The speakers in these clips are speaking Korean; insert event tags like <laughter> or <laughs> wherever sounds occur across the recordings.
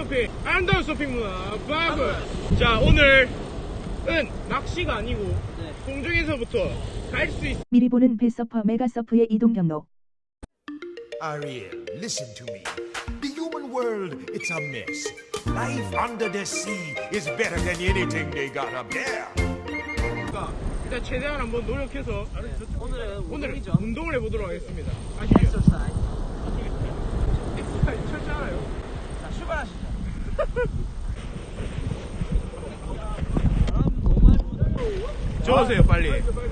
쇼핑 아름다운 쇼핑 문화 바브 자 오늘은 낚시가 아니고 네. 공중에서부터 갈 수 있 미리 보는 배서퍼 메가서프의 이동 경로. Ariel, listen to me. The human world, it's a mess. Life under the sea is better than anything they got up there. 까 일단 최대한 한번 노력해서 오늘은 오늘 운동이죠. 운동을 해보도록 하겠습니다 아시죠? <laughs> 엑서사이즈. 철저하나요? 자, 출발하시죠. <laughs> 저으세요 빨리. <laughs>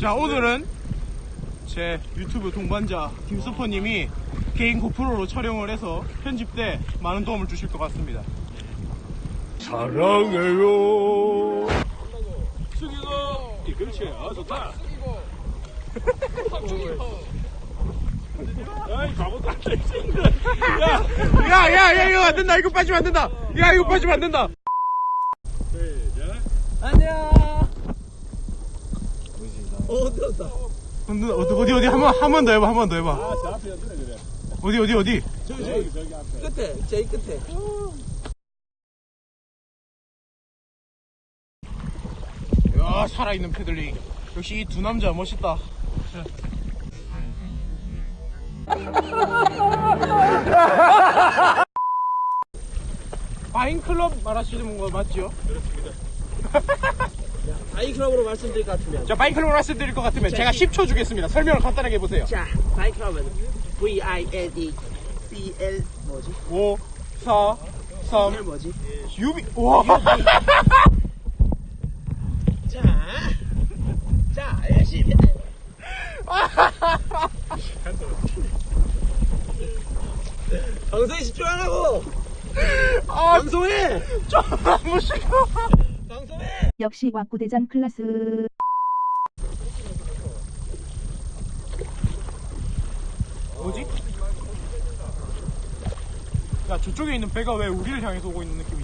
자 오늘은 제 유튜브 동반자 김수퍼님이 개인 고프로로 촬영을 해서 편집 때 많은 도움을 주실 것 같습니다 사랑해요. 승희가 그렇지 아 좋다. 야이 바보다 야 야 야 이거 안 된다. 이거 빠지면 안 된다. 야 이거 빠지면 안 된다. 안녕. 어, 들었다. 어디 어디 어디? 한 번 한 번 더 해봐 한 번 더 해봐. 어디 어디 어디? 저기, 저기. 끝에, 제일 끝에. 야 살아있는 패들링 역시 이 두 남자 멋있다 파인클럽 말하시는 거 맞죠? 바이크럽으로 말씀드릴 것 같으면. 자 파인클럽 말씀드릴 것 같으면 제가 10초 주겠습니다 설명을 간단하게 해보세요 자, 바이크럽은 V-I-N-D B-L 뭐지? 5 4 3 B-L 뭐지? 유비 와 <laughs> 자, 자, 열심히. 방송에 집중 안 하고 아, 방송해. 좀 너무 싫어 방송해. 역시 왁구대장 클라스. 뭐지? 야 저쪽에 있는 배가 왜 우리를 향해서 오고 있는 느낌이지?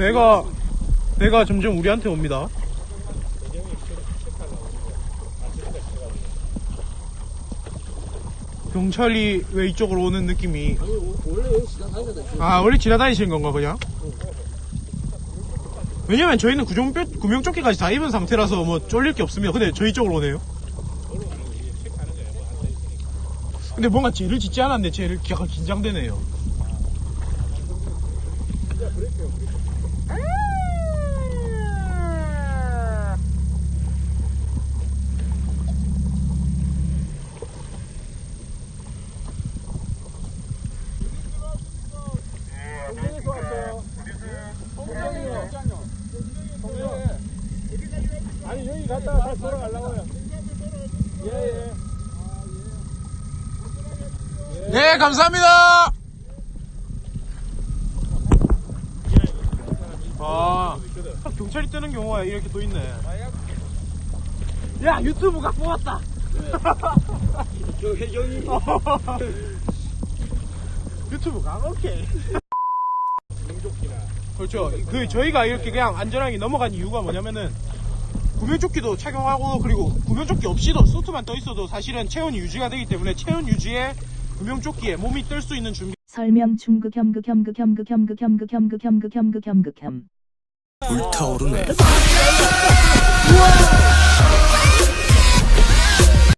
배가 배가 점점 우리한테 옵니다. 경찰이 왜 이쪽으로 오는 느낌이. 아 원래 지나다니시는 건가 그냥? 왜냐면 저희는 구정, 구명조끼까지 다 입은 상태라서 뭐 쫄릴 게 없습니다 근데 저희 쪽으로 오네요 근데 뭔가 죄를 짓지 않았는데 죄를 약간 긴장되네요 네 감사합니다 아 경찰이 뜨는 경우가 이렇게 또 있네. 야 유튜브가 뽑았다. 여기, 여기. 유튜브가 오케이. 그렇죠. 그 저희가 이렇게 그냥 안전하게 넘어간 이유가 뭐냐면은 구명조끼도 착용하고 그리고 구명조끼 없이도 수트만 떠 있어도 사실은 체온이 유지가 되기 때문에 체온 유지에 구명조끼에 몸이 뜰 수 있는 준비 설명 중극 현극 현극 현극 현극 현극 현극 현극 현극 현극 현 불타오르네.